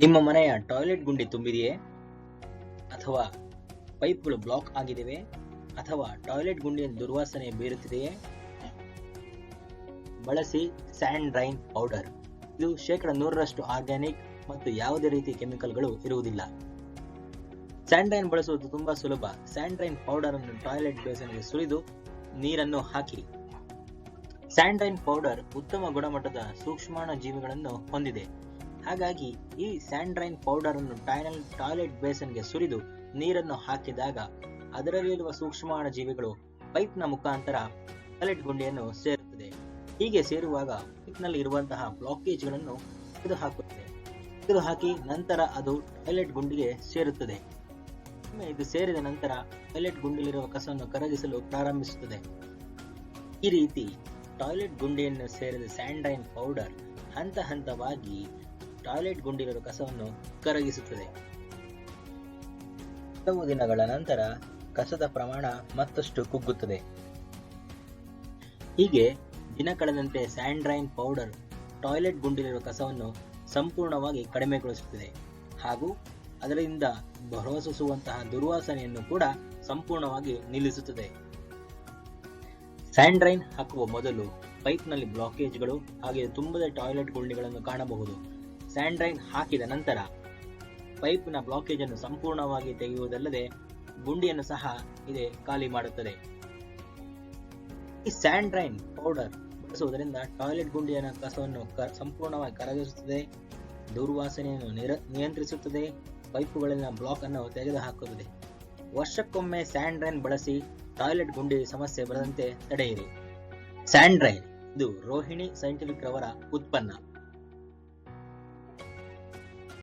ನಿಮ್ಮ ಮನೆಯ ಟಾಯ್ಲೆಟ್ ಗುಂಡಿ ತುಂಬಿದೆಯೇ? ಅಥವಾ ಪೈಪ್ಗಳು ಬ್ಲಾಕ್ ಆಗಿದೆಯೇ? ಅಥವಾ ಟಾಯ್ಲೆಟ್ ಗುಂಡಿಯ ದುರ್ವಾಸನೆ ಬೀರುತ್ತಿದೆಯೇ? ಬಳಸಿ ಸ್ಯಾಂಡ್ ಡ್ರೈನ್ ಪೌಡರ್. ಇದು ಶೇಕಡ ನೂರರಷ್ಟು ಆರ್ಗ್ಯಾನಿಕ್ ಮತ್ತು ಯಾವುದೇ ರೀತಿ ಕೆಮಿಕಲ್ಗಳು ಇರುವುದಿಲ್ಲ. ಸ್ಯಾಂಡ್ರೈನ್ ಬಳಸುವುದು ತುಂಬಾ ಸುಲಭ. ಸ್ಯಾಂಡ್ರೈನ್ ಪೌಡರ್ ಅನ್ನು ಟಾಯ್ಲೆಟ್ ಬೇಸನ್ಗೆ ಸುರಿದು ನೀರನ್ನು ಹಾಕಿ. ಸ್ಯಾಂಡ್ರೈನ್ ಪೌಡರ್ ಉತ್ತಮ ಗುಣಮಟ್ಟದ ಸೂಕ್ಷ್ಮಾಣು ಜೀವಿಗಳನ್ನು ಹೊಂದಿದೆ. ಹಾಗಾಗಿ ಈ ಸ್ಯಾಂಡ್ರೈನ್ ಪೌಡರ್ ಅನ್ನು ಟಾಯ್ಲೆಟ್ ಬೇಸನ್ಗೆ ಸುರಿದು ನೀರನ್ನು ಹಾಕಿದಾಗ ಅದರಲ್ಲಿರುವ ಸೂಕ್ಷ್ಮಾಣ ಜೀವಿಗಳು ಪೈಪ್ನ ಮುಖಾಂತರ ಟಾಯ್ಲೆಟ್ ಗುಂಡಿಯನ್ನು ಸೇರುತ್ತದೆ. ಹೀಗೆ ಸೇರುವಾಗ ಪೈಪ್ನಲ್ಲಿ ಇರುವಂತಹ ಬ್ಲಾಕೇಜ್ಗಳನ್ನು ತೆಗೆದುಹಾಕುತ್ತದೆ. ತೆಗೆದುಹಾಕಿ ನಂತರ ಅದು ಟಾಯ್ಲೆಟ್ ಗುಂಡಿಗೆ ಸೇರುತ್ತದೆ. ಇದು ಸೇರಿದ ನಂತರ ಟಾಯ್ಲೆಟ್ ಗುಂಡಿಲಿರುವ ಕಸವನ್ನು ಕರಗಿಸಲು ಪ್ರಾರಂಭಿಸುತ್ತದೆ. ಈ ರೀತಿ ಟಾಯ್ಲೆಟ್ ಗುಂಡಿಯನ್ನು ಸೇರಿದ ಸ್ಯಾಂಡ್ರೈನ್ ಪೌಡರ್ ಹಂತ ಹಂತವಾಗಿ ಟಾಯ್ಲೆಟ್ ಗುಂಡಿರುವ ಕಸವನ್ನು ಕರಗಿಸುತ್ತದೆ. ಕೆಲವು ದಿನಗಳ ನಂತರ ಕಸದ ಪ್ರಮಾಣ ಮತ್ತಷ್ಟು ಕುಗ್ಗುತ್ತದೆ. ಹೀಗೆ ದಿನ ಕಳೆದಂತೆ ಸ್ಯಾಂಡ್ರೈನ್ ಪೌಡರ್ ಟಾಯ್ಲೆಟ್ ಗುಂಡಿಲಿರುವ ಕಸವನ್ನು ಸಂಪೂರ್ಣವಾಗಿ ಕಡಿಮೆಗೊಳಿಸುತ್ತದೆ. ಹಾಗೂ ಅದರಿಂದ ಹೊರಸೂಸುವಂತಹ ದುರ್ವಾಸನೆಯನ್ನು ಕೂಡ ಸಂಪೂರ್ಣವಾಗಿ ನಿಲ್ಲಿಸುತ್ತದೆ. ಸ್ಯಾಂಡ್ರೈನ್ ಹಾಕುವ ಮೊದಲು ಪೈಪ್ನಲ್ಲಿ ಬ್ಲಾಕೇಜ್ಗಳು ಹಾಗೆ ತುಂಬದ ಟಾಯ್ಲೆಟ್ ಗುಂಡಿಗಳನ್ನು ಕಾಣಬಹುದು. ಸ್ಯಾಂಡ್ರೈನ್ ಹಾಕಿದ ನಂತರ ಪೈಪ್ನ ಬ್ಲಾಕೇಜ್ ಅನ್ನು ಸಂಪೂರ್ಣವಾಗಿ ತೆಗೆಯುವುದಲ್ಲದೆ ಗುಂಡಿಯನ್ನು ಸಹ ಇದೆ ಖಾಲಿ ಮಾಡುತ್ತದೆ. ಈ ಸ್ಯಾಂಡ್ರೈನ್ ಪೌಡರ್ ಬಳಸುವುದರಿಂದ ಟಾಯ್ಲೆಟ್ ಗುಂಡಿಯ ಕಸವನ್ನು ಸಂಪೂರ್ಣವಾಗಿ ಕರಗಿಸುತ್ತದೆ, ದುರ್ವಾಸನೆಯನ್ನು ನಿರ- ನಿಯಂತ್ರಿಸುತ್ತದೆ, ಪೈಪುಗಳಲ್ಲಿನ ಬ್ಲಾಕ್ ಅನ್ನು ತೆಗೆದುಹಾಕುತ್ತದೆ. ವರ್ಷಕ್ಕೊಮ್ಮೆ ಸ್ಯಾಂಡ್ರೈನ್ ಬಳಸಿ ಟಾಯ್ಲೆಟ್ ಗುಂಡಿ ಸಮಸ್ಯೆ ಬರದಂತೆ ತಡೆಯಿರಿ. ಸ್ಯಾಂಡ್ರೈನ್ ಇದು ರೋಹಿಣಿ ಸೈಂಟಿಫಿಕ್ ರವರ ಉತ್ಪನ್ನ.